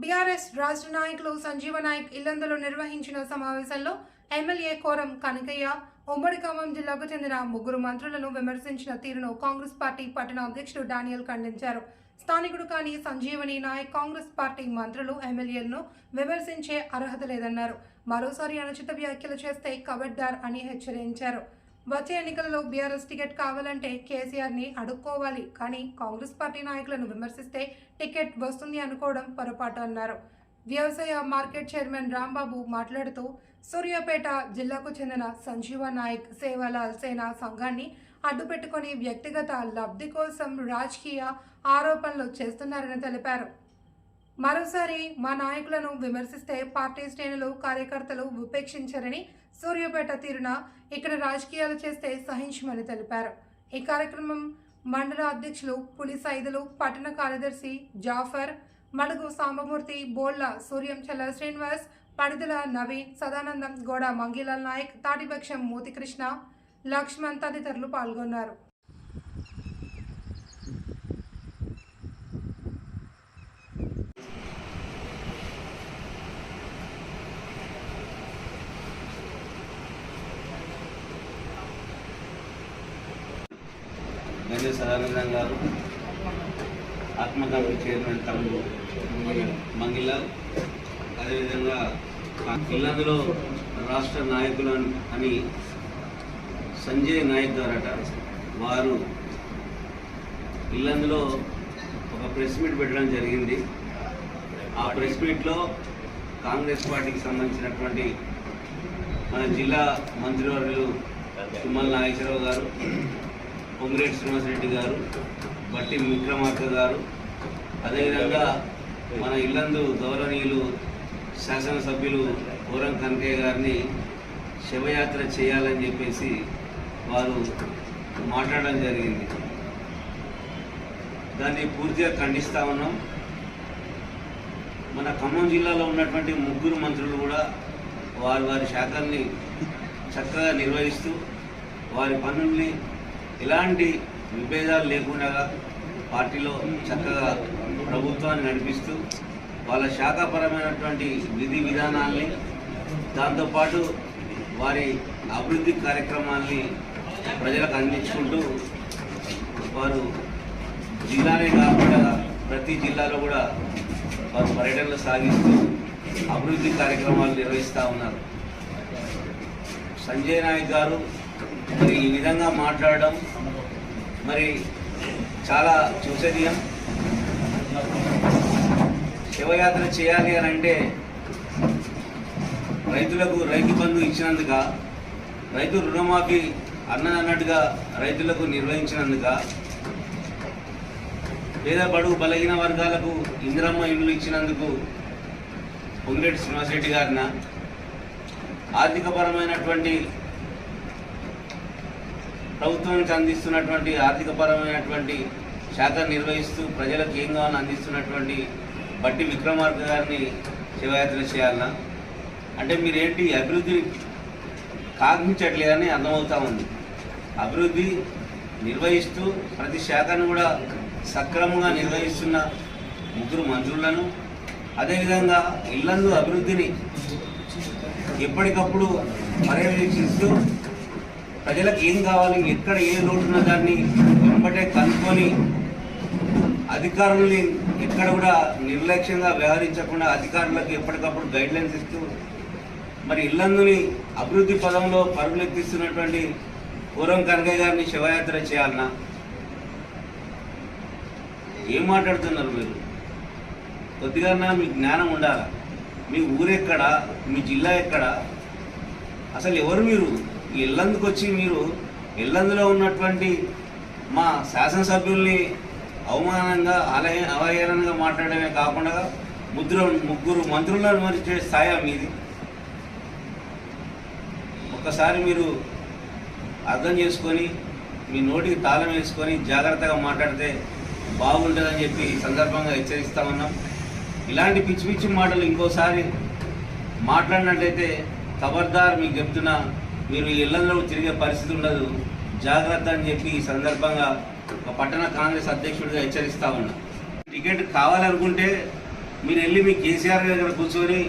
BRS రాష్ట్ర నాయకులు సంజీవ నాయక్ ఇల్లందులో నిర్వహించిన సమావేశంలో ఎమ్మెల్యే కోరం కనకయ్య ఉమ్మడి ఖమ్మం జిల్లాకు చెందిన ముగ్గురు మంత్రులను విమర్శించిన తీరును కాంగ్రెస్ పార్టీ పట్టణ అధ్యక్షుడు డానియల్ ఖండించారు. స్థానికుడు కాని సంజీవని నాయక్ కాంగ్రెస్ పార్టీ మంత్రులు ఎమ్మెల్యేలను విమర్శించే అర్హత లేదన్నారు. మరోసారి అనుచిత వ్యాఖ్యలు చేస్తే కబడ్దార్ అని హెచ్చరించారు. వచ్చే ఎన్నికలలో బీఆర్ఎస్ టికెట్ కావాలంటే కేసీఆర్ని అడుక్కోవాలి. కానీ కాంగ్రెస్ పార్టీ నాయకులను విమర్శిస్తే టికెట్ వస్తుంది అనుకోవడం పొరపాటు అన్నారు. వ్యవసాయ మార్కెట్ చైర్మన్ రాంబాబు మాట్లాడుతూ సూర్యాపేట జిల్లాకు చెందిన సంజీవ నాయక్ సేవాలాల్ సేనా సంఘాన్ని అడ్డుపెట్టుకుని వ్యక్తిగత లబ్ధి కోసం రాజకీయ ఆరోపణలు చేస్తున్నారని తెలిపారు. మరోసారి మా నాయకులను విమర్శిస్తే పార్టీ శ్రేణులు కార్యకర్తలు ఉపేక్షించారని సూర్యాపేట తీరున ఇక్కడ రాజకీయాలు చేస్తే సహించమని తెలిపారు. ఈ కార్యక్రమం మండల అధ్యక్షులు పులి సైదులు పట్టణ కార్యదర్శి జాఫర్ మడుగు సాంబమూర్తి బోళ్ళ సూర్యం చల్ల శ్రీనివాస్ పడిదల నవీన్ సదానందం గోడ మంగిలాల్ నాయక్ తాటిపక్షం మూతికృష్ణ లక్ష్మణ్ తదితరులు పాల్గొన్నారు. గంజ సదానందం గారు ఆత్మకమిటీ చైర్మన్ తమ్ముడు మంగిల అదేవిధంగా ఇల్లందులో రాష్ట్ర నాయకులు అని సంజయ్ నాయక్ గారట. వారు ఇల్లందులో ఒక ప్రెస్ మీట్ పెట్టడం జరిగింది. ఆ ప్రెస్ మీట్లో కాంగ్రెస్ పార్టీకి సంబంధించినటువంటి మన జిల్లా మంత్రివర్యులు తుమ్మల నాగేశ్వరరావు గారు పొంగిరెడ్డి శ్రీనివాసరెడ్డి గారు బట్టి విక్రమార్క గారు. అదేవిధంగా మన ఇల్లందు గౌరవనీయులు శాసనసభ్యులు పూరం కనకయ్య గారిని శవయాత్ర చేయాలని చెప్పేసి వారు మాట్లాడడం జరిగింది. దాన్ని పూర్తిగా ఖండిస్తూ ఉన్నాం. మన ఖమ్మం జిల్లాలో ఉన్నటువంటి ముగ్గురు మంత్రులు కూడా వారి వారి శాఖల్ని చక్కగా నిర్వహిస్తూ వారి పనుల్ని ఎలాంటి విభేదాలు లేకుండా పార్టీలో చక్కగా ప్రభుత్వాన్ని నడిపిస్తూ వాళ్ళ శాఖాపరమైనటువంటి విధి విధానాల్ని దాంతోపాటు వారి అభివృద్ధి కార్యక్రమాల్ని ప్రజలకు అందించుకుంటూ వారు జిల్లానే కాకుండా ప్రతి జిల్లాలో కూడా వారు పర్యటనలు సాగిస్తూ అభివృద్ధి కార్యక్రమాలు నిర్వహిస్తూ ఉన్నారు. సంజయ్ నాయక్ గారు మరి ఈ విధంగా మాట్లాడడం మరి చాలా చూసేదియం. శివయాత్ర చేయాలి అని అంటే రైతులకు రైతు బంధు ఇచ్చినందుక రైతు రుణమాఫీ అన్నదన్నట్టుగా రైతులకు నిర్వహించినందుక పేద బడుగు బలహీన వర్గాలకు ఇందిరమ్మ ఇల్లు ఇచ్చినందుకు పొంగిరెడ్డి శ్రీనివాసరెడ్డి గారిన ఆర్థికపరమైనటువంటి ప్రభుత్వానికి అందిస్తున్నటువంటి ఆర్థికపరమైనటువంటి శాఖ నిర్వహిస్తూ ప్రజలకు ఏం కావాలని అందిస్తున్నటువంటి బట్టి విక్రమార్క గారిని శివయాత్ర చేయాలన్నా అంటే మీరేంటి అభివృద్ధి కాగించట్లేదని అర్థమవుతా ఉంది. అభివృద్ధి నిర్వహిస్తూ ప్రతి శాఖను కూడా సక్రమంగా నిర్వహిస్తున్న ముగ్గురు మంత్రులను అదేవిధంగా ఇల్లందు అభివృద్ధిని ఎప్పటికప్పుడు పర్యవేక్షిస్తూ ప్రజలకు ఏం కావాలి ఎక్కడ ఏ లోటు ఉన్న దాన్ని వెంబటే కనుక్కొని అధికారుల్ని ఎక్కడ కూడా నిర్లక్ష్యంగా వ్యవహరించకుండా అధికారులకు ఎప్పటికప్పుడు గైడ్లైన్స్ ఇస్తూ మరి ఇల్లందుని అభివృద్ధి పదంలో పరుగులెత్తిస్తున్నటువంటి పూర్వం కనకయ్య గారిని శివయాత్ర చేయాలన్నా ఏం మాట్లాడుతున్నారు మీరు? కొద్దిగా మీ జ్ఞానం ఉండాలా? మీ ఊరెక్కడ? మీ జిల్లా ఎక్కడ? అసలు ఎవరు మీరు? ఇల్లందుకు వచ్చి మీరు ఇల్లందులో ఉన్నటువంటి మా శాసనసభ్యుల్ని అవమానంగా అలయ అవహేళనగా మాట్లాడమే కాకుండా ముగ్గురు ముగ్గురు మంత్రులను మరిచే స్థాయి మీది. ఒక్కసారి మీరు అర్థం చేసుకొని మీ నోటికి తాళం వేసుకొని జాగ్రత్తగా మాట్లాడితే బాగుంటుందని చెప్పి సందర్భంగా హెచ్చరిస్తా ఉన్నాం. ఇలాంటి పిచ్చి పిచ్చి మాటలు ఇంకోసారి మాట్లాడినట్లయితే ఖబర్దార్ మీకు చెప్తున్నా మీరు ఇళ్ళలో తిరిగే పరిస్థితి ఉండదు. జాగ్రత్త అని చెప్పి ఈ సందర్భంగా ఒక పట్టణ కాంగ్రెస్ అధ్యక్షుడిగా హెచ్చరిస్తా ఉన్నా. టికెట్ కావాలనుకుంటే మీరు వెళ్ళి మీ కేసీఆర్ దగ్గర కూర్చొని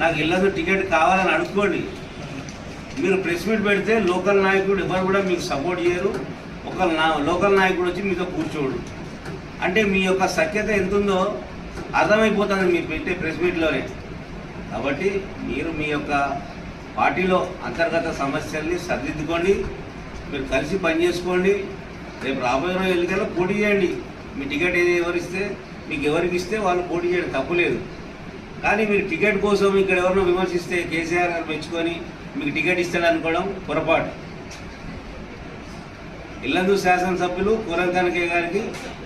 నాకు ఇళ్ళదు టికెట్ కావాలని అడుక్కోండి మీరు ప్రెస్ మీట్ పెడితే లోకల్ నాయకుడు ఎవరు కూడా మీకు సపోర్ట్ చేయరు. ఒక నా లోకల్ నాయకుడు వచ్చి మీతో కూర్చోడు. అంటే మీ యొక్క సఖ్యత ఎంత ఉందో అర్థమైపోతుంది మీరు పెట్టే ప్రెస్ మీట్లోనే. కాబట్టి మీరు మీ యొక్క పార్టీలో అంతర్గత సమస్యల్ని సరిదిద్దుకోండి. మీరు కలిసి పనిచేసుకోండి రేపు రాబోయే రోజు పోటీ చేయండి. మీ టికెట్ ఏది ఎవరిస్తే మీకు ఎవరికి ఇస్తే వాళ్ళు పోటీ చేయడం తప్పులేదు కానీ మీరు టికెట్ కోసం ఇక్కడ ఎవరినో విమర్శిస్తే కేసీఆర్ గారు మెచ్చుకొని మీకు టికెట్ ఇస్తాడు అనుకోవడం పొరపాటు. ఇల్లందు శాసనసభ్యులు కూరం గారికి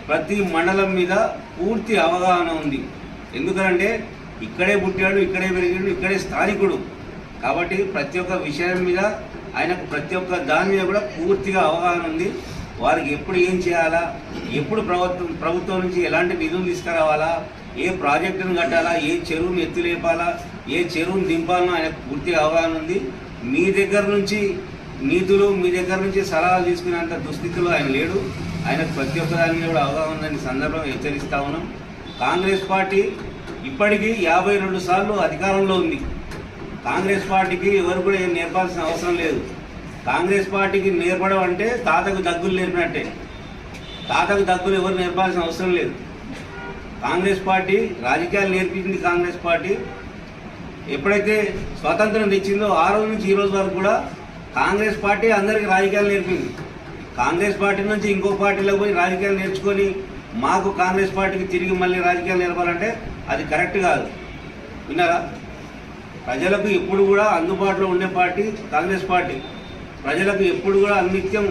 ప్రతి మండలం మీద పూర్తి అవగాహన ఉంది. ఎందుకంటే ఇక్కడే పుట్టాడు ఇక్కడే పెరిగాడు ఇక్కడే స్థానికుడు. కాబట్టి ప్రతి ఒక్క విషయం మీద ఆయనకు ప్రతి ఒక్క దాని మీద కూడా పూర్తిగా అవగాహన ఉంది. వారికి ఎప్పుడు ఏం చేయాలా? ఎప్పుడు ప్రభుత్వం ప్రభుత్వం నుంచి ఎలాంటి నిధులు తీసుకురావాలా? ఏ ప్రాజెక్టును కట్టాలా? ఏ చెరువును ఎత్తులేపాలా? ఏ చెరువును దింపాలనో ఆయనకు పూర్తిగా అవగాహన ఉంది. మీ దగ్గర నుంచి నీతులు మీ దగ్గర నుంచి సలహాలు తీసుకునేంత దుస్థితిలో ఆయన లేడు. ఆయనకు ప్రతి ఒక్క దాని మీద కూడా అవగాహన ఉందని సందర్భం హెచ్చరిస్తా ఉన్నాం. కాంగ్రెస్ పార్టీ ఇప్పటికీ యాభై రెండు సార్లు అధికారంలో ఉంది. కాంగ్రెస్ పార్టీకి ఎవరు కూడా ఏం నేర్పాల్సిన అవసరం లేదు. కాంగ్రెస్ పార్టీకి నేర్పడం అంటే తాతకు దగ్గులు నేర్పినట్టే. తాతకు దగ్గులు ఎవరు నేర్పాల్సిన అవసరం లేదు. కాంగ్రెస్ పార్టీ రాజకీయాలు నేర్పించింది కాంగ్రెస్ పార్టీ. ఎప్పుడైతే స్వాతంత్రం తెచ్చిందో ఆ రోజు నుంచి ఈ రోజు వరకు కూడా కాంగ్రెస్ పార్టీ అందరికీ రాజకీయాలు నేర్పింది. కాంగ్రెస్ పార్టీ నుంచి ఇంకో పార్టీలో పోయి రాజకీయాలు నేర్చుకొని మాకు కాంగ్రెస్ పార్టీకి తిరిగి మళ్ళీ రాజకీయాలు నేర్పాలంటే అది కరెక్ట్ కాదు. విన్నారా? ప్రజలకు ఎప్పుడు కూడా అందుబాటులో ఉండే పార్టీ కాంగ్రెస్ పార్టీ. ప్రజలకు ఎప్పుడు కూడా అనిత్యం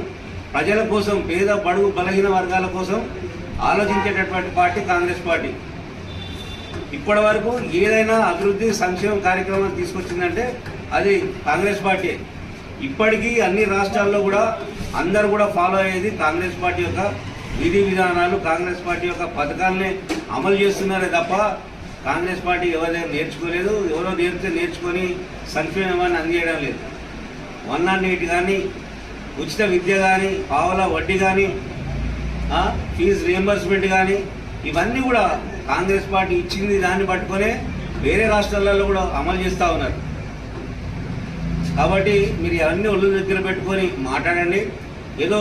ప్రజల కోసం పేద బడుగు బలహీన వర్గాల కోసం ఆలోచించేటటువంటి పార్టీ కాంగ్రెస్ పార్టీ. ఇప్పటి వరకు ఏదైనా అభివృద్ధి సంక్షేమ కార్యక్రమం తీసుకొచ్చిందంటే అది కాంగ్రెస్ పార్టీ. ఇప్పటికీ అన్ని రాష్ట్రాల్లో కూడా అందరు కూడా ఫాలో అయ్యేది కాంగ్రెస్ పార్టీ యొక్క విధి విధానాలు కాంగ్రెస్ పార్టీ యొక్క పథకాలనే అమలు చేస్తున్నారే తప్ప కాంగ్రెస్ పార్టీ ఎవరి దగ్గర నేర్చుకోలేదు ఎవరో నేర్పితే నేర్చుకొని సంక్షేమాన్ని అందజేయడం లేదు. వన్ నాట్ ఎయిట్ కానీ ఉచిత విద్య కానీ పావలా వడ్డీ కానీ ఫీజు రియంబర్స్మెంట్ కానీ ఇవన్నీ కూడా కాంగ్రెస్ పార్టీ ఇచ్చింది దాన్ని పట్టుకొనే వేరే రాష్ట్రాలలో కూడా అమలు చేస్తూ ఉన్నారు. కాబట్టి మీరు ఇవన్నీ ఒళ్ళు దగ్గర పెట్టుకొని మాట్లాడండి. ఏదో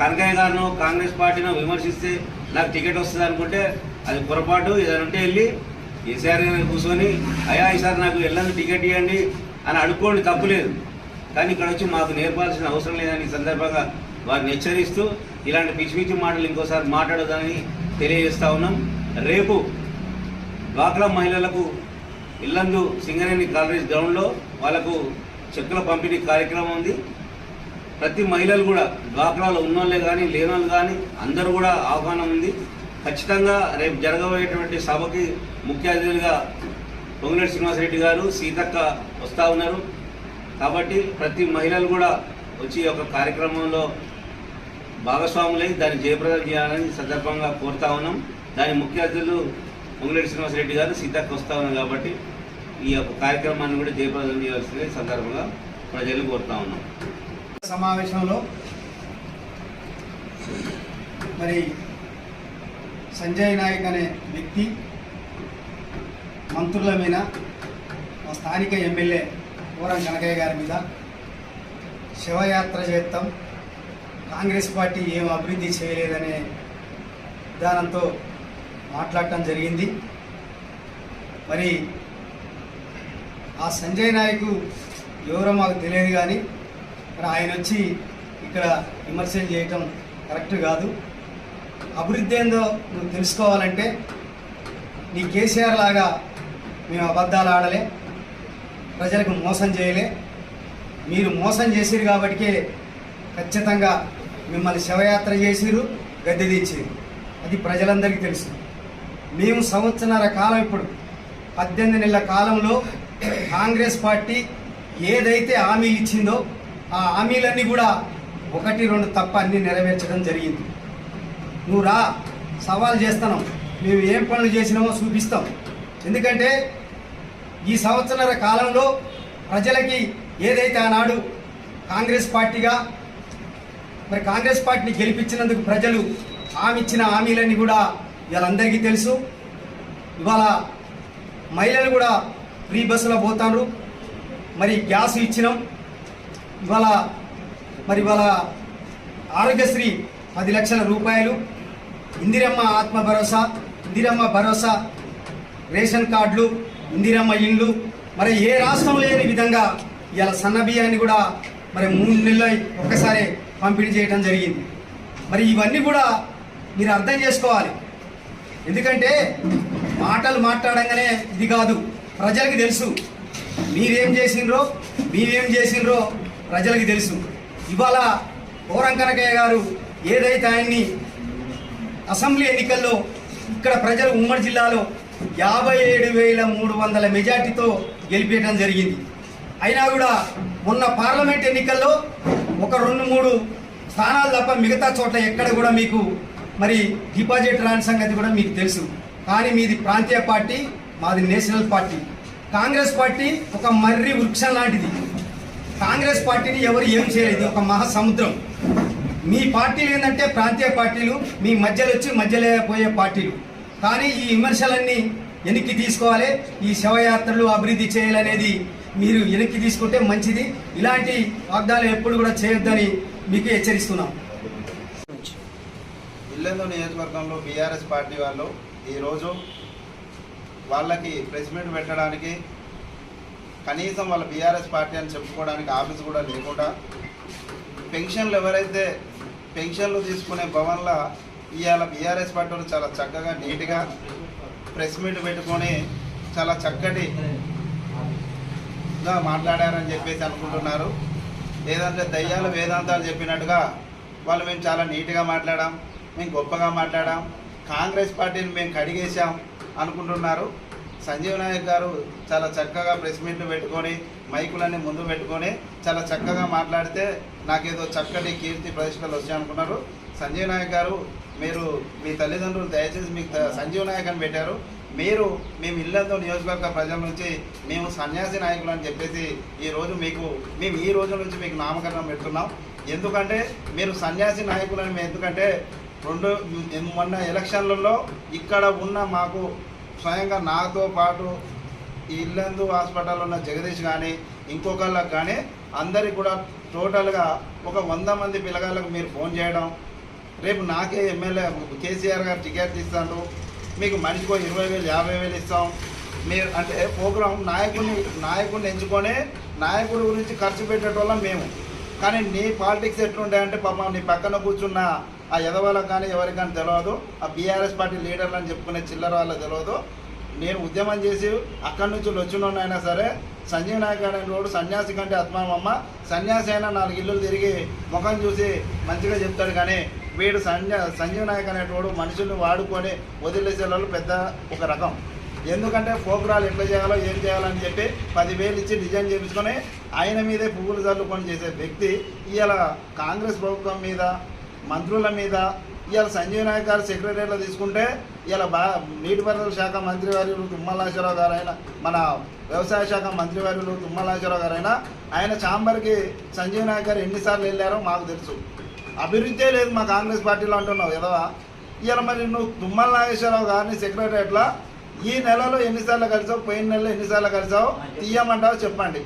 కనకయ్య గారినో కాంగ్రెస్ పార్టీనో విమర్శిస్తే నాకు టికెట్ వస్తుంది అనుకుంటే అది పొరపాటు ఏదైనా ఉంటే వెళ్ళి కేసీఆర్ గారు కూర్చొని అయా ఈసారి నాకు వెళ్ళని టికెట్ ఇవ్వండి అని అడుక్కోండి తప్పులేదు కానీ ఇక్కడ వచ్చి మాకు నేర్పాల్సిన అవసరం లేదని ఈ సందర్భంగా వారిని హెచ్చరిస్తూ ఇలాంటి పిచ్చి పిచ్చి మాటలు ఇంకోసారి మాట్లాడదని తెలియజేస్తా ఉన్నాం. రేపు డ్వాక్రా మహిళలకు ఇల్లందు సింగరేణి కాలేజ్ గ్రౌండ్లో వాళ్ళకు చెక్కుల పంపిణీ కార్యక్రమం ఉంది. ప్రతి మహిళలు కూడా డ్వాక్రాలో ఉన్నోళ్ళే కానీ లేనోళ్ళు కానీ అందరూ కూడా ఆహ్వానం ఉంది. ఖచ్చితంగా రేపు జరగబోయేటువంటి సభకి ముఖ్య అతిథులుగా పొంగులేటి శ్రీనివాసరెడ్డి గారు సీతక్క వస్తూ ఉన్నారు. కాబట్టి ప్రతి మహిళలు కూడా వచ్చి ఒక కార్యక్రమంలో భాగస్వాములై దాన్ని జయప్రదం చేయాలని సందర్భంగా కోరుతా ఉన్నాం. దాని ముఖ్య అతిథులు పొంగులేటి శ్రీనివాసరెడ్డి గారు సీతక్క వస్తూ ఉన్నారు కాబట్టి ఈ యొక్క కార్యక్రమాన్ని కూడా జయప్రదం చేయాల్సింది సందర్భంగా ప్రజలు కోరుతా ఉన్నాం. సమావేశంలో మరి సంజయ్ నాయక్ అనే వ్యక్తి మంత్రుల మీద మా స్థానిక ఎమ్మెల్యే పూరం కనకయ్య గారి మీద శివయాత్ర చేస్తాం. కాంగ్రెస్ పార్టీ ఏం అభివృద్ధి చేయలేదనే విధానంతో మాట్లాడటం జరిగింది. మరి ఆ సంజయ్ నాయక్ ఎవరో మాకు తెలియదు కానీ మరి ఆయన వచ్చి ఇక్కడ విమర్శలు చేయటం కరెక్ట్ కాదు. అభివృద్ధి ఏందో నువ్వు తెలుసుకోవాలంటే నీ కేసీఆర్ లాగా మేము అబద్ధాలు ఆడలే ప్రజలకు మోసం చేయలే. మీరు మోసం చేసిరు కాబట్టికే ఖచ్చితంగా మిమ్మల్ని శవయాత్ర చేసిరు గద్దె దించిరు. అది ప్రజలందరికీ తెలుసు. మేము సంవత్సరాల కాలం ఇప్పుడు పద్దెనిమిది నెలల కాలంలో కాంగ్రెస్ పార్టీ ఏదైతే హామీలు ఇచ్చిందో ఆ హామీలన్నీ కూడా ఒకటి రెండు తప్ప అన్ని నెరవేర్చడం జరిగింది. నువ్వు రా సవాల్ చేస్తాను. మేము ఏం పనులు చేసినామో చూపిస్తాం. ఎందుకంటే ఈ సంవత్సరాల కాలంలో ప్రజలకి ఏదైతే ఆనాడు కాంగ్రెస్ పార్టీగా మరి కాంగ్రెస్ పార్టీని గెలిపించినందుకు ప్రజలు హామీ ఇచ్చిన హామీలన్నీ కూడా వీళ్ళందరికీ తెలుసు. ఇవాళ మహిళలు కూడా ఫ్రీ బస్సులో పోతారు మరి గ్యాస్ ఇచ్చినాం. ఇవాళ మరి ఇవాళ ఆరోగ్యశ్రీ పది లక్షల రూపాయలు. ఇందిరమ్మ ఆత్మ భరోసా ఇందిరమ్మ భరోసా రేషన్ కార్డులు ఇందిరమ్మ ఇండ్లు. మరి ఏ రాష్ట్రం లేని విధంగా ఇలా సన్న బియ్యాన్ని కూడా మరి మూడు నెలలు ఒక్కసారి పంపిణీ చేయడం జరిగింది. మరి ఇవన్నీ కూడా మీరు అర్థం చేసుకోవాలి. ఎందుకంటే మాటలు మాట్లాడంగానే ఇది కాదు ప్రజలకి తెలుసు. మీరేం చేసిండ్రో మీరేం చేసిండ్రో ప్రజలకి తెలుసు. ఇవాళ ఓరం కనకయ్య గారు ఏదైతే ఆయన్ని అసెంబ్లీ ఎన్నికల్లో ఇక్కడ ప్రజలు ఉమ్మడి జిల్లాలో యాభై ఏడు వేల మూడు వందల మెజార్టీతో గెలిపేయడం జరిగింది. అయినా కూడా మొన్న పార్లమెంట్ ఎన్నికల్లో ఒక రెండు మూడు స్థానాలు తప్ప మిగతా చోట్ల ఎక్కడ కూడా మీకు మరి డిపాజిట్ రాని సంగతి కూడా మీకు తెలుసు. కానీ మీది ప్రాంతీయ పార్టీ మాది నేషనల్ పార్టీ. కాంగ్రెస్ పార్టీ ఒక మర్రి వృక్షం లాంటిది. కాంగ్రెస్ పార్టీని ఎవరు ఏం చేయలేదు. ఒక మహాసముద్రం. మీ పార్టీలు ఏంటంటే ప్రాంతీయ పార్టీలు మీ మధ్యలో వచ్చి మధ్యలో పోయే పార్టీలు. కానీ ఈ విమర్శలన్నీ వెనక్కి తీసుకోవాలి. ఈ శవయాత్రలు అభివృద్ధి చేయాలనేది మీరు వెనక్కి తీసుకుంటే మంచిది. ఇలాంటి వాగ్దానాలు ఎప్పుడు కూడా చేయొద్దని మీకు హెచ్చరిస్తున్నాం. ఇల్లెందు నియోజకవర్గంలో బీఆర్ఎస్ పార్టీ వాళ్ళు ఈరోజు వాళ్ళకి ప్రెస్ మీట్ పెట్టడానికి కనీసం వాళ్ళ బీఆర్ఎస్ పార్టీ అని చెప్పుకోవడానికి ఆఫీస్ కూడా లేకుండా పెన్షన్లు ఎవరైతే పెన్షన్లు తీసుకునే భవన్ల ఇవాళ బీఆర్ఎస్ పార్టీ వాళ్ళు చాలా చక్కగా నీట్గా ప్రెస్ మీట్ పెట్టుకొని చాలా చక్కటిగా మాట్లాడారని చెప్పేసి అనుకుంటున్నారు. లేదంటే దయ్యాలు వేదాంతాలు చెప్పినట్టుగా వాళ్ళు మేము చాలా నీట్గా మాట్లాడాం మేము గొప్పగా మాట్లాడాం కాంగ్రెస్ పార్టీని మేము కడిగేశాం అనుకుంటున్నారు. సంజీవ్ నాయక్ గారు చాలా చక్కగా ప్రెస్ మీట్లు పెట్టుకొని మైకులన్నీ ముందు పెట్టుకొని చాలా చక్కగా మాట్లాడితే నాకేదో చక్కటి కీర్తి ప్రతిష్టలు వచ్చాయనుకున్నారు. సంజీవ్ నాయక్ గారు మీరు మీ తల్లిదండ్రులు దయచేసి మీకు సంజీవ్ నాయక్ అని పెట్టారు. మీరు మేము ఇల్లంతో నియోజకవర్గ ప్రజల నుంచి మేము సన్యాసి నాయకులు అని చెప్పేసి ఈరోజు మీకు మేము ఈ రోజు నుంచి మీకు నామకరణం పెడుతున్నాం. ఎందుకంటే మీరు సన్యాసి నాయకులు అని మేము ఎందుకంటే రెండు మొన్న ఎలక్షన్లలో ఇక్కడ ఉన్న మాకు స్వయంగా నాతో పాటు ఈ ఇల్లందు హాస్పిటల్ ఉన్న జగదీష్ కానీ ఇంకొకళ్ళకి కానీ అందరికి కూడా టోటల్గా ఒక వంద మంది పిల్లగాళ్ళకు మీరు ఫోన్ చేయడం. రేపు నాకే ఎమ్మెల్యే కేసీఆర్ గారు టికెట్ ఇస్తాను మీకు మనిషికో ఇరవై వేలు యాభై వేలు ఇస్తాం. మీరు అంటే ప్రోగ్రాం నాయకుడిని నాయకుడిని ఎంచుకొని నాయకుడి గురించి ఖర్చు పెట్టేటోళ్ళం మేము. కానీ నీ పాలిటిక్స్ ఎట్లుంటాయంటే పాపం నీ పక్కన కూర్చున్న ఆ ఎదవాళ్ళకి కానీ ఎవరికి కానీ తెలియదు ఆ బీఆర్ఎస్ పార్టీ లీడర్లు అని చెప్పుకునే చిల్లర వాళ్ళకి తెలియదు నేను ఉద్యమం చేసి అక్కడి నుంచి వచ్చినోనైనా సరే సంజీవ్ నాయక్ అనే రోడ్డు సన్యాసి కంటే అత్మానమ్మ సన్యాసి అయినా నాలుగు ఇల్లులు తిరిగి ముఖం చూసి మంచిగా చెప్తాడు కానీ వీడు సంజ సంజీవ్ నాయక్ అనేటోడు మనుషుల్ని వాడుకొని వదిలేసే వాళ్ళు పెద్ద ఒక రకం. ఎందుకంటే ప్రోగ్రాలు ఎట్లా చేయాలో ఏం చేయాలని చెప్పి పదివేలు ఇచ్చి డిజైన్ చేయించుకొని ఆయన మీదే పువ్వులు చల్లుకొని చేసే వ్యక్తి. ఇలా కాంగ్రెస్ ప్రభుత్వం మీద మంత్రుల మీద ఇవాళ సంజీవ్ నాయక్ గారు సెక్రటరీలో తీసుకుంటే ఇలా బా నీటిపారుదల శాఖ మంత్రివర్యులు తుమ్మలాశ్వరరావు గారు అయినా మన వ్యవసాయ శాఖ మంత్రివర్యులు తుమ్మలాశ్వరరావు గారు అయినా ఆయన ఛాంబర్కి సంజీవ్ నాయక్ గారు ఎన్నిసార్లు వెళ్ళారో మాకు తెలుసు. అభివృద్ధే లేదు మా కాంగ్రెస్ పార్టీలో అంటున్నావు ఎదవా ఇవాళ మరి నువ్వు తుమ్మల నాగేశ్వరరావు గారిని సెక్రటరేట్లా ఈ నెలలో ఎన్నిసార్లు కలిసావు? పోయిన నెలలో ఎన్నిసార్లు కలిసావు? తీయమంటావు చెప్పండి.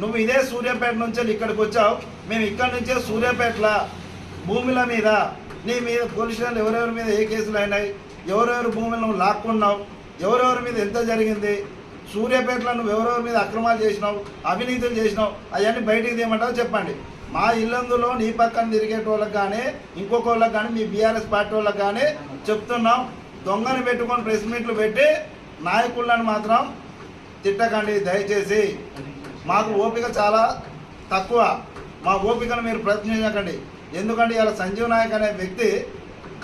నువ్వు ఇదే సూర్యాపేట నుంచి ఇక్కడికి వచ్చావు. మేము ఇక్కడి నుంచే సూర్యాపేటలో భూముల మీద నీ మీద పోలీసులు ఎవరెవరి మీద ఏ కేసులు అయినాయి? ఎవరెవరి భూములను లాక్కున్నావు? ఎవరెవరి మీద ఎంత జరిగింది? సూర్యాపేటలో నువ్వు ఎవరెవరి మీద అక్రమాలు చేసినావు? అవినీతులు చేసినావు? అవన్నీ బయటికి తీయమంటావు? చెప్పండి. మా ఇల్లందులో నీ పక్కన తిరిగేటోళ్ళకి కానీ ఇంకొక వాళ్ళకి కానీ మీ బీఆర్ఎస్ పార్టీ వాళ్ళకి కానీ చెప్తున్నాం. దొంగను పెట్టుకొని ప్రెస్ మీట్లు పెట్టి నాయకులను మాత్రం తిట్టకండి దయచేసి. మాకు ఓపిక చాలా తక్కువ. మా ఓపికను మీరు ప్రయత్నించకండి ఎందుకంటే ఇలా సంజీవ్ నాయక్ అనే వ్యక్తి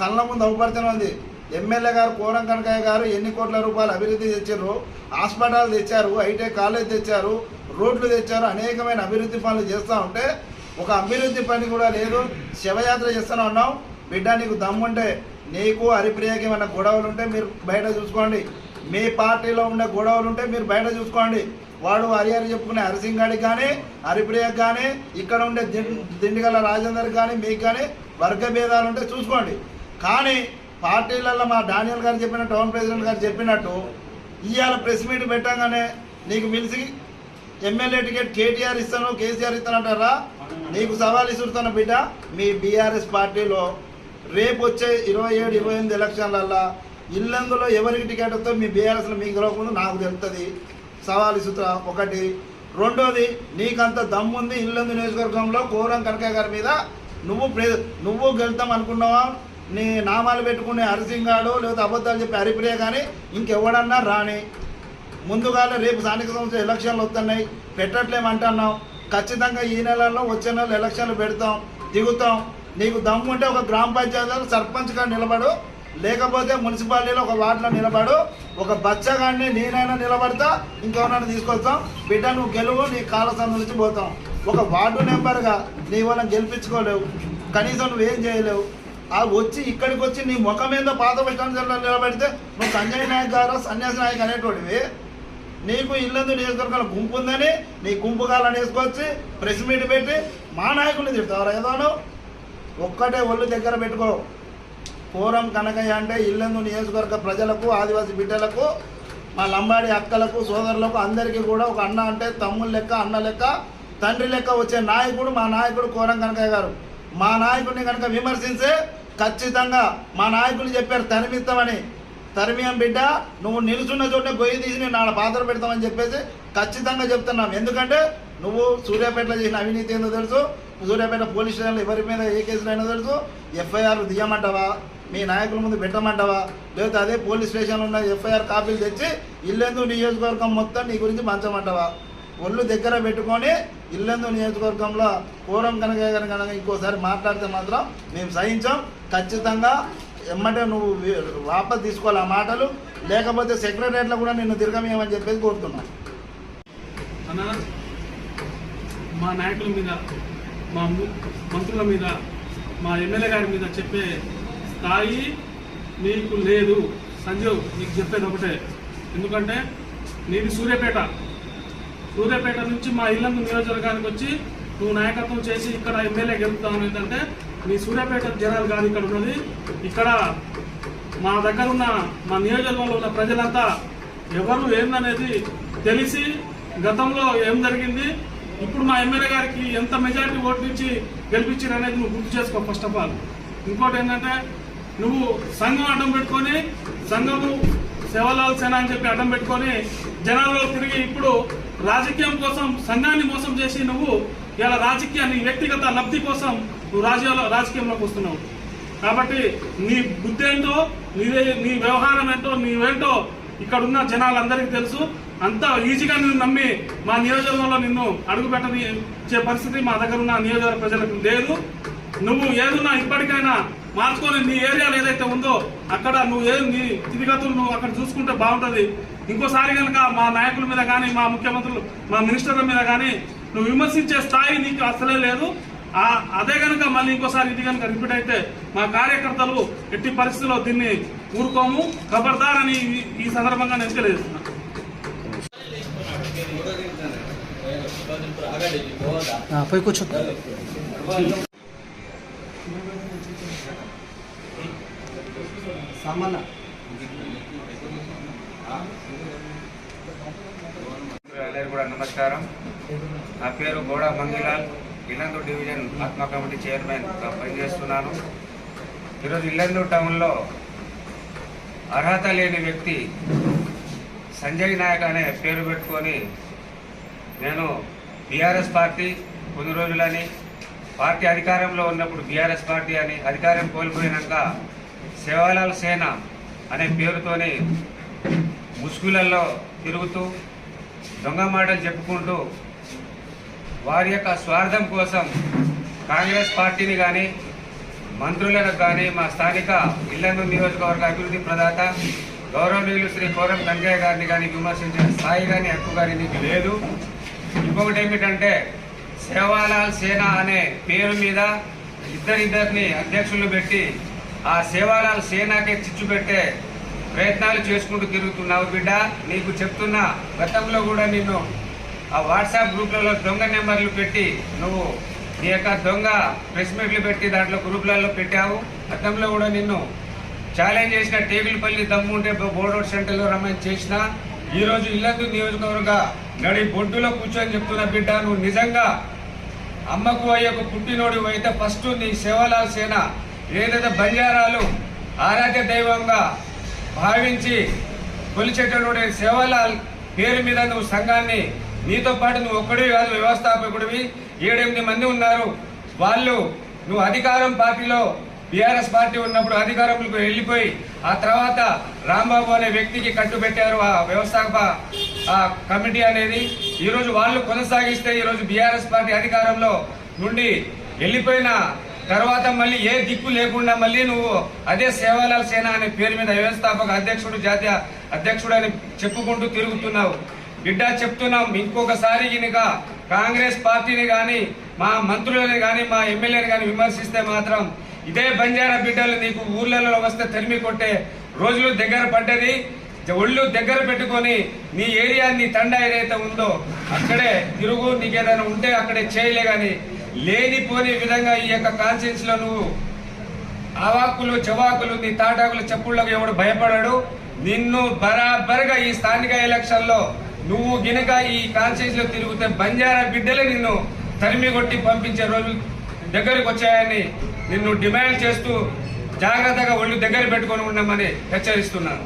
కళ్ళ ముందు అవపడుతూనే ఉంది. ఎమ్మెల్యే గారు కోరం కనకయ్య గారు ఎన్ని కోట్ల రూపాయలు అభివృద్ధి తెచ్చారు హాస్పిటల్ తెచ్చారు ఐటెక్ కాలేజ్ తెచ్చారు రోడ్లు తెచ్చారు అనేకమైన అభివృద్ధి పనులు చేస్తూ ఉంటే ఒక అభివృద్ధి పని కూడా లేదు. శివయాత్ర చేస్తూనే ఉన్నాం. బిడ్డ నీకు దమ్ముంటే నీకు హరిప్రియకి ఏమైనా గొడవలు ఉంటే మీరు బయట చూసుకోండి. మీ పార్టీలో ఉండే గొడవలు ఉంటే మీరు బయట చూసుకోండి. వాడు హరిహరి చెప్పుకునే హరిసింగ్ గారికి కానీ హరిప్రియకి కానీ ఇక్కడ ఉండే దిండిగల రాజేందర్ కానీ మీకు కానీ వర్గ భేదాలు ఉంటే చూసుకోండి. కానీ పార్టీలలో మా డానియల్ గారు చెప్పిన టౌన్ ప్రెసిడెంట్ గారు చెప్పినట్టు ఇవాళ ప్రెస్ మీట్ పెట్టంగానే నీకు పిలిచి ఎమ్మెల్యే టికెట్ కేటీఆర్ ఇస్తాను కేసీఆర్ ఇస్తానంటారా నీకు సవాల్ ఇస్తున్న బిడ్డ. మీ బీఆర్ఎస్ పార్టీలో రేపు వచ్చే ఇరవై ఏడు ఇరవై ఎనిమిది ఎలక్షన్లల్లో ఇల్లందులో ఎవరికి టికెట్ వస్తే మీ బీఆర్ఎస్లో మీకు తెలియకుండా నాకు తెలుస్తుంది సవాలు ఇస్తున్నా ఒకటి. రెండోది నీకంత దమ్ముంది ఇల్లందు నియోజకవర్గంలో కోరం కనక గారి మీద. నువ్వు ప్రే నువ్వు గెలుతాం అనుకున్నావా? నీ నామాలు పెట్టుకునే హరిసింగాడు లేకపోతే అబద్ధాలు చెప్పి హరిప్రియ కానీ ఇంకెవడన్నా రాని. ముందుగానే రేపు స్థానిక సంస్థ ఎలక్షన్లు వస్తున్నాయి. పెట్టట్లేమంటున్నాం ఖచ్చితంగా ఈ నెలలో వచ్చే నెల ఎలక్షన్లు పెడతాం దిగుతాం. నీకు దమ్ము ఉంటే ఒక గ్రామ పంచాయతీలో సర్పంచ్గా నిలబడు. లేకపోతే మున్సిపాలిటీలో ఒక వార్డులో నిలబడు ఒక బచ్చగాడిని నేనైనా నిలబడతా ఇంకెవరైనా తీసుకొస్తాం. బిడ్డ నువ్వు గెలువు నీ కాల నుంచి పోతాం. ఒక వార్డు నెంబర్గా నీ వాళ్ళని గెలిపించుకోలేవు. కనీసం నువ్వేం చేయలేవు. ఆ వచ్చి ఇక్కడికి వచ్చి నీ ముఖం మీద పాత బస్టాండ్ నిలబెడితే నువ్వు సంజయ్ నాయక్ గారు సన్యాసి నాయక్ అనేటువంటివి నీకు ఇల్లందు నియోజకవర్గాల గుంపు ఉందని నీ గుంపు కాలని వేసుకొచ్చి ప్రెస్ మీట్ పెట్టి మా నాయకుడిని తిడతావు ఏదోనో ఒక్కటే ఒళ్ళు దగ్గర పెట్టుకో. కోరం కనకయ్య అంటే ఇల్లందు నియోజకవర్గ ప్రజలకు ఆదివాసీ బిడ్డలకు మా లంబాడి అక్కలకు సోదరులకు అందరికీ కూడా ఒక అన్న అంటే తమ్ముళ్ళ లెక్క అన్న లెక్క తండ్రి లెక్క వచ్చే నాయకుడు మా నాయకుడు కోరం కనకయ్య గారు. మా నాయకుడిని కనుక విమర్శించే ఖచ్చితంగా మా నాయకులు చెప్పారు తరిమిస్తామని. తరిమియం బిడ్డ నువ్వు నిలుచున్న చోట గొయ్యి తీసి నేను నాడ పాత్ర పెడతామని చెప్పేసి ఖచ్చితంగా చెప్తున్నాం. ఎందుకంటే నువ్వు సూర్యాపేటలో చేసిన అవినీతి ఏందో తెలుసు సూర్యాపేట పోలీస్ స్టేషన్లో ఎవరి మీద ఏ కేసులు అయినా తెలుసు ఎఫ్ఐఆర్ తీయమంటావా? మీ నాయకుల ముందు పెట్టమంటావా? లేకపోతే అదే పోలీస్ స్టేషన్లో ఉన్న ఎఫ్ఐఆర్ కాపీలు తెచ్చి ఇల్లెందు నియోజకవర్గం మొత్తం నీ గురించి మంచమంటావా ఒళ్ళు దగ్గర పెట్టుకొని ఇల్లెందు నియోజకవర్గంలో పూర్వం కనుక కనుక ఇంకోసారి మాట్లాడితే మాత్రం మేము సహించాం. ఖచ్చితంగా ఎమ్మటే నువ్వు వాపస్ తీసుకోవాలి ఆ మాటలు. లేకపోతే సెక్రటరియట్లో కూడా నిన్ను తిరగమేయమని చెప్పేసి కోరుతున్నాను మా నాయకుల మీద మా మంత్రుల మీద మా ఎమ్మెల్యే గారి మీద చెప్పే స్థాయి నీకు లేదు. సంజీవ్ నీకు చెప్పేది ఒకటే. ఎందుకంటే నీది సూర్యాపేట. సూర్యాపేట నుంచి మా ఇల్లందు నియోజకవర్గానికి వచ్చి నువ్వు నాయకత్వం చేసి ఇక్కడ ఎమ్మెల్యే గెలుపుతావు ఏంటంటే మీ సూర్యాపేట జనాలు కాదు ఇక్కడ ఉన్నది. ఇక్కడ మా దగ్గర ఉన్న మా నియోజకవర్గంలో ఉన్న ప్రజలంతా ఎవరు ఏందనేది తెలిసి గతంలో ఏం జరిగింది ఇప్పుడు మా ఎమ్మెల్యే గారికి ఎంత మెజారిటీ ఓటు నుంచి గెలిపించారు అనేది నువ్వు గుర్తు చేసుకో ఫస్ట్ ఆఫ్ ఆల్ ఇంకోటి ఏంటంటే నువ్వు సంఘం అడ్డం పెట్టుకొని సంఘము సేవలాల్ సేన అని చెప్పి అడ్డం పెట్టుకొని జనాల్లో తిరిగి ఇప్పుడు రాజకీయం కోసం సంఘాన్ని మోసం చేసి నువ్వు ఇలా రాజకీయాన్ని వ్యక్తిగత లబ్ధి కోసం నువ్వు రాజకీయాల్లో రాజకీయంలోకి వస్తున్నావు. కాబట్టి నీ బుద్ధి ఏంటో నీదే నీ వ్యవహారం ఏంటో నీవేంటో ఇక్కడ ఉన్న జనాలందరికీ తెలుసు. అంత ఈజీగా నిన్ను నమ్మి మా నియోజకవర్గంలో నిన్ను అడుగుపెట్టని పెట్టనిచ్చే పరిస్థితి మా దగ్గర ఉన్న నియోజకవర్గ ప్రజలకు లేదు. నువ్వు ఏదున్నా ఇప్పటికైనా మార్చుకొని నీ ఏరియాలో ఏదైతే ఉందో అక్కడ నువ్వు ఏ నీ స్థితిగతులు నువ్వు అక్కడ చూసుకుంటే బాగుంటుంది. ఇంకోసారి కనుక మా నాయకుల మీద కానీ మా ముఖ్యమంత్రులు మా మినిస్టర్ల మీద కానీ నువ్వు విమర్శించే స్థాయి నీకు అసలే లేదు. అదే కనుక మళ్ళీ ఇంకోసారి ఇది కనుక రిపీట్ అయితే మా కార్యకర్తలు ఎట్టి పరిస్థితుల్లో దీన్ని ఊరుకోము. ఖబర్దార్ అని ఈ- ఈ సందర్భంగా నేను తెలియజేస్తున్నా. పోయి కూర్చో. సామాన్య. కూడా నమస్కారం. నా పేరు Goda Mangilal Illandu division ATMA committee చైర్మన్గా పనిచేస్తున్నాను. ఈరోజు ఇల్లందు టౌన్లో అర్హత లేని వ్యక్తి సంజయ్ నాయక్ అనే పేరు పెట్టుకొని నేను బీఆర్ఎస్ పార్టీ కొన్ని రోజులని పార్టీ అధికారంలో ఉన్నప్పుడు బీఆర్ఎస్ పార్టీ అని అధికారం కోల్పోయినాక సేవాలాల్ సేన అనే పేరుతోని ముసుగులలో తిరుగుతూ దొంగ మాటలు చెప్పుకుంటూ వారి యొక్క స్వార్థం కోసం కాంగ్రెస్ పార్టీని కానీ మంత్రులను కానీ మా స్థానిక ఇల్లందు నియోజకవర్గ అభివృద్ధి ప్రదాత గౌరవనీయులు శ్రీ కోరం గంగయ్య గారిని కానీ విమర్శించిన స్థాయి కానీ హక్కు కానీ నీకు లేదు. ఇంకొకటి ఏమిటంటే సేవాలాల్ సేన అనే పేరు మీద ఇద్దరిద్దరిని అధ్యక్షులు పెట్టి ఆ సేవాలాల్ సేనాకే చిచ్చు పెట్టే ప్రయత్నాలు చేసుకుంటూ తిరుగుతున్నావు బిడ్డ. నీకు చెప్తున్నా గతంలో కూడా నిన్ను ఆ వాట్సాప్ గ్రూప్లలో దొంగ నెంబర్లు పెట్టి నువ్వు నీ యొక్క దొంగ ప్రెస్ మీట్లు పెట్టి దాంట్లో గ్రూప్లలో పెట్టావు. గతంలో కూడా నిన్ను ఛాలెంజ్ చేసిన టేబుల్ పల్లి దమ్ము ఉంటే బోర్డౌట్ సెంటర్లో రమ్మని చేసిన ఈరోజు ఇల్లందు నియోజకవర్గ నడి బొడ్డులో కూర్చొని చెప్తున్న బిడ్డ నువ్వు నిజంగా అమ్మకు అయ్యకు పుట్టినోడు అయితే ఫస్ట్ నీ సేవలాల్ సేన ఏదైతే బంజారాలు ఆరాధ్య దైవంగా భావించి కొలిచేటటువంటి సేవలాల్ పేరు మీద నువ్వు సంఘాన్ని నీతో పాటు నువ్వు ఒక్కడివి కాదు వ్యవస్థాపకుడివి. ఏడెనిమిది మంది ఉన్నారు. వాళ్ళు నువ్వు అధికారం పార్టీలో బీఆర్ఎస్ పార్టీ ఉన్నప్పుడు అధికారంలోకి వెళ్ళిపోయి ఆ తర్వాత రాంబాబు అనే వ్యక్తికి కట్టుబెట్టారు ఆ వ్యవస్థాపక ఆ కమిటీ అనేది. ఈరోజు వాళ్ళు కొనసాగిస్తే ఈరోజు బీఆర్ఎస్ పార్టీ అధికారంలో నుండి వెళ్ళిపోయిన తర్వాత మళ్ళీ ఏ దిక్కు లేకుండా మళ్ళీ నువ్వు అదే సేవాలాల్ సేన అనే పేరు మీద వ్యవస్థాపక అధ్యక్షుడు జాతీయ అధ్యక్షుడు అని చెప్పుకుంటూ తిరుగుతున్నావు. బిడ్డ చెప్తున్నాం ఇంకొకసారి గినక కాంగ్రెస్ పార్టీని కానీ మా మంత్రులని కానీ మా ఎమ్మెల్యేని కానీ విమర్శిస్తే మాత్రం ఇదే బంజారా బిడ్డలు నీకు ఊర్లలో వస్తే తరిమి కొట్టే రోజులు దగ్గర పడ్డది. ఒళ్ళు దగ్గర పెట్టుకొని నీ ఏరియా నీ తండ ఏదైతే ఉందో అక్కడే తిరుగు నీకేదైనా ఉంటే అక్కడే చేయలే కానీ లేనిపోని విధంగా ఈ యొక్క కాన్షియన్స్లో నువ్వు ఆవాకులు చవాకులు నీ తాటాకులు చెప్పుళ్ళకు ఎవడు భయపడాడు. నిన్ను బరాబర్గా ఈ స్థానిక ఎలక్షన్లో నువ్వు గినక ఈ కాన్స్టిట్యూన్స్లో తిరిగితే బంజారా బిడ్డలే నిన్ను తరిమి కొట్టి పంపించే రోజులు దగ్గరికి వచ్చాయని నిన్ను డిమాండ్ చేస్తూ జాగ్రత్తగా ఒళ్ళు దగ్గర పెట్టుకొని ఉండమని హెచ్చరిస్తున్నాను.